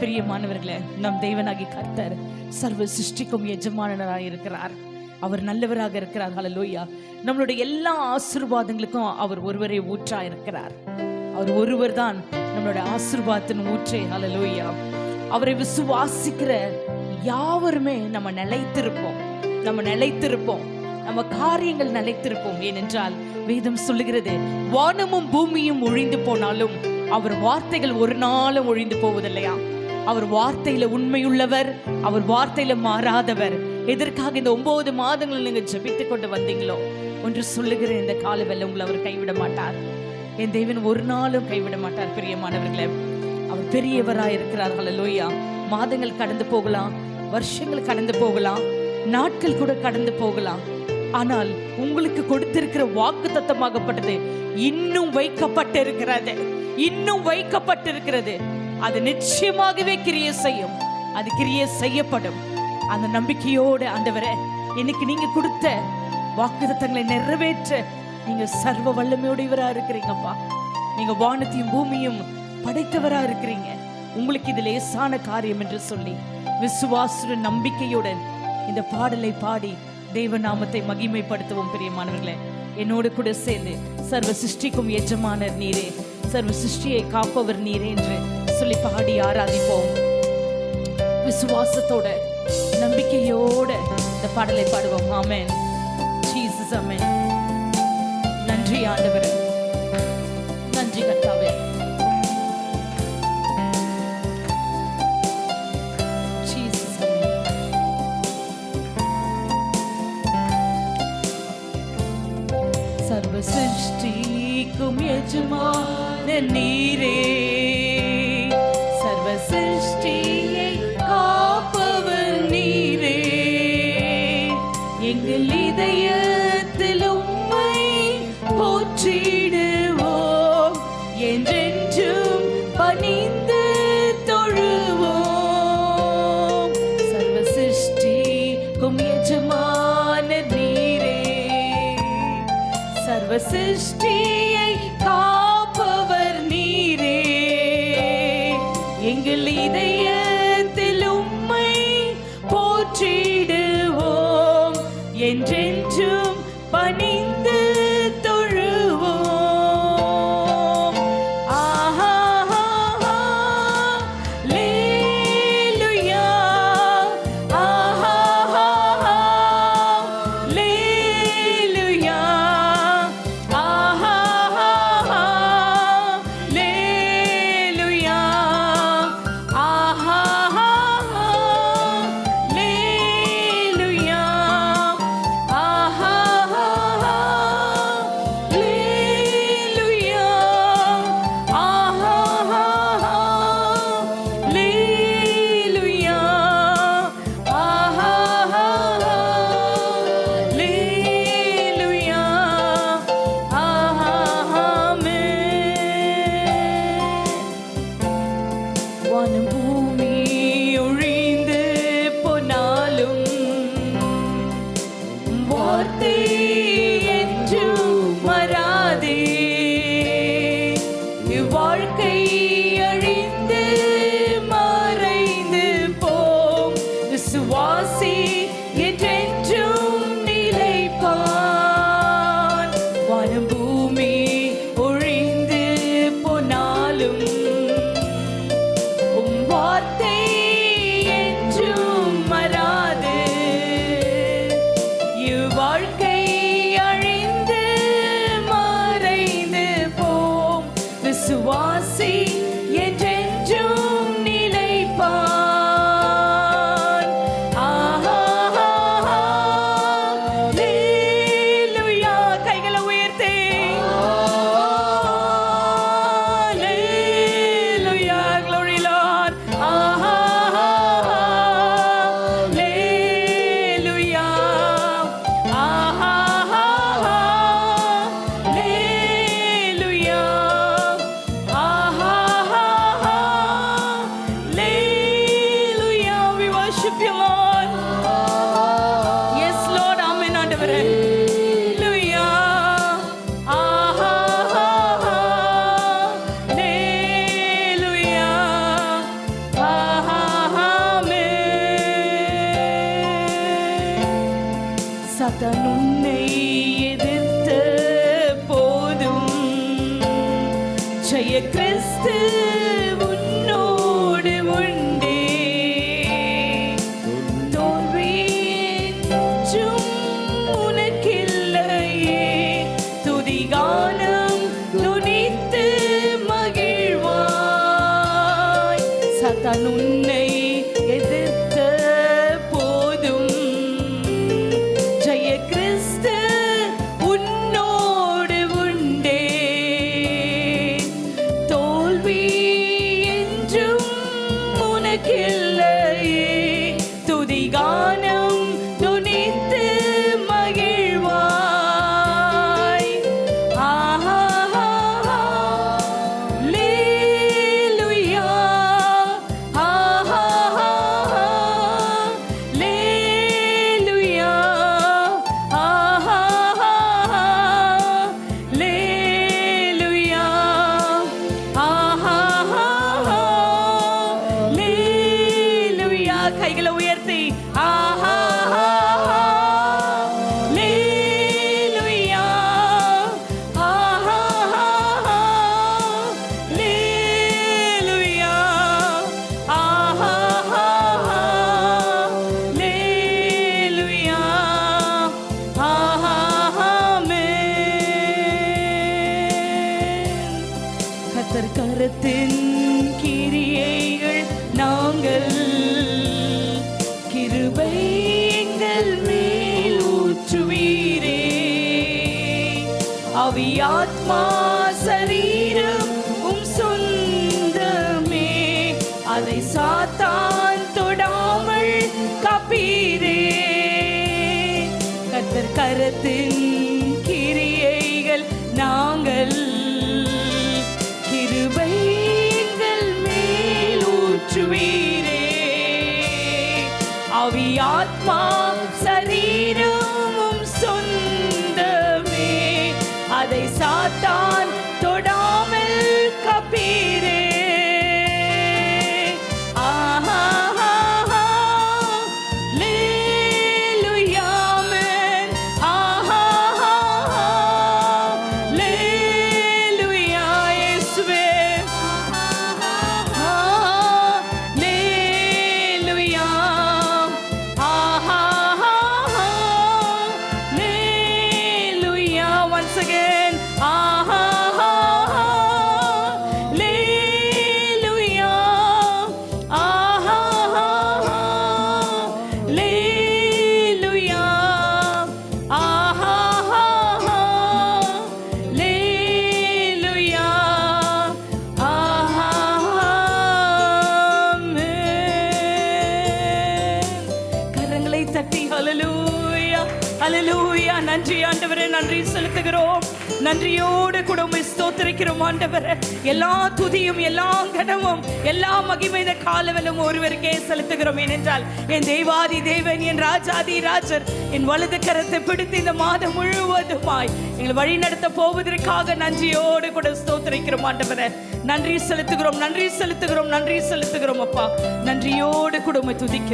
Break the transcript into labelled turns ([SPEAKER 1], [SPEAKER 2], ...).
[SPEAKER 1] பிரியமானவர்களே நம் தேவனாகி கர்த்தர் சர்வ சிருஷ்டிக்கும் எஜமானராக இருக்கிறார். அவர் நல்லவராக இருக்கிறார். ஹலலோயா நம்மளுடைய எல்லா ஆசிர்வாதங்களுக்கும் அவர் ஒருவரே ஊற்றா இருக்கிறார். அவர் ஒருவர் தான் நம்மளுடைய ஆசிர்வாதத்தின் ஊற்றே. ஹலலோயா அவரை விசுவாசிக்கிற யாவருமே நம்ம நிலைத்திருப்போம். நம்ம நிலைத்திருப்போம். நம்ம காரியங்கள் நிலைத்திருப்போம். ஏனென்றால் வேதம் சொல்லுகிறது வானமும் பூமியும் ஒழிந்து போனாலும் அவர் வார்த்தைகள் ஒரு நாளும் ஒழிந்து போவதில்லையா? அவர் வார்த்தையில உண்மையுள்ளவர் அவர் வார்த்தையில மாறாதவர். எதற்காக இந்த ஒன்பது மாதங்கள் நீங்க ஜபித்து கொண்டு வந்தீங்களோ? ஒன்று சொல்லுகிற இந்த காலவெல்ல உங்களை அவர் கைவிட மாட்டார். என் தேவன் ஒரு நாளும் கைவிட மாட்டார் பிரியமானவர்களே அவர் பெரியவராய் இருக்கிறார்கள் ஹalleluya. மாதங்கள் கடந்து போகலாம் வருஷங்கள் கடந்து போகலாம் நாட்கள் கூட கடந்து போகலாம். ஆனால் உங்களுக்கு கொடுத்திருக்கிற வாக்கு தத்தமாகப்பட்டது இன்னும் வைக்கப்பட்டிருக்கிறது இன்னும் வைக்கப்பட்டிருக்கிறது. அது நிச்சயமாகவே கிரிய செய்யும். அது கிரிய செய்யப்படும். அந்த நம்பிக்கையோடு ஆண்டவரே இன்னைக்கு நீங்க கொடுத்த வாக்குத்தத்தங்களை நிறைவேற்ற நீங்க சர்வ வல்லமையுடையவரா இருக்கிறீங்கப்பா. நீங்க வானத்தையும் பூமியும் படைத்தவரா இருக்கிறீங்க. உங்களுக்கு இது லேசான காரியம் என்று சொல்லி விசுவாசுடன் நம்பிக்கையுடன் இந்த பாடலை பாடி தெய்வ நாமத்தை மகிமைப்படுத்துவோம் பிரியமானவர்களே. என்னோடு கூட சேர்ந்து சர்வ சிருஷ்டிக்கும் எஜமானர் நீரே. சர்வ சிருஷ்டியை காப்பவர் நீர் என்று சொல்லி பாடி ஆராதிப்போம். விசுவாசத்தோட நம்பிக்கையோட இந்த பாடலை பாடுவோம். ஆமேன். ஜீசஸ் ஆமென். நன்றி ஆண்டவரே. சிருஷ்டிக்கும் நீரே. சர்வ சிருஷ்டியை காப்பவர் நீரே. எங்கள் இதயத்தில் உம்மை போற்றிடுவோம். என்றென்றும் பணிந்து தொழுவோம். சர்வ சிருஷ்டிக்கும் எஜமான நீரே. சர்வ எங்கள் இதயத்தில் உம்மை போற்றிடுவோம். என்றென்று ti. சத்தான் அவியாத்மா சரீரம் உம் சொந்தமே. அதை சாத்தான் தொடாமல் கபீரே. கத்தர் கரத்தின் கிரியைகள் நாங்கள். கிருபைகள் மேலூற்றுவீரே அவியாத்மா அலலூயா நன்றி ஆண்டவரே நன்றி செலுத்துகிறோம். நன்றியோடு கூட உம்மை ஸ்தோத்திரிக்கிறோம் ஆண்டவரே. எல்லா துதியும் எல்லா கடமும் எல்லா மகிமை இந்த காலவெல்லாம் ஒருவருக்கே செலுத்துகிறோம். ஏனென்றால் என் தெய்வாதி தேவன் என் ராஜாதி ராஜர் என் வலது கரத்தை பிடித்து இந்த மாதம் முழுவதுமாய் எங்களை வழி நடத்த போவதற்காக நன்றியோடு கூட ஸ்தோத்திரிக்கிறோம் ஆண்டவரே. நன்றி செலுத்துகிறோம் நன்றி செலுத்துகிறோம் நன்றி செலுத்துகிறோம் அப்பா. நன்றியோடு கூட உம்மை துதிக்கிறோம்.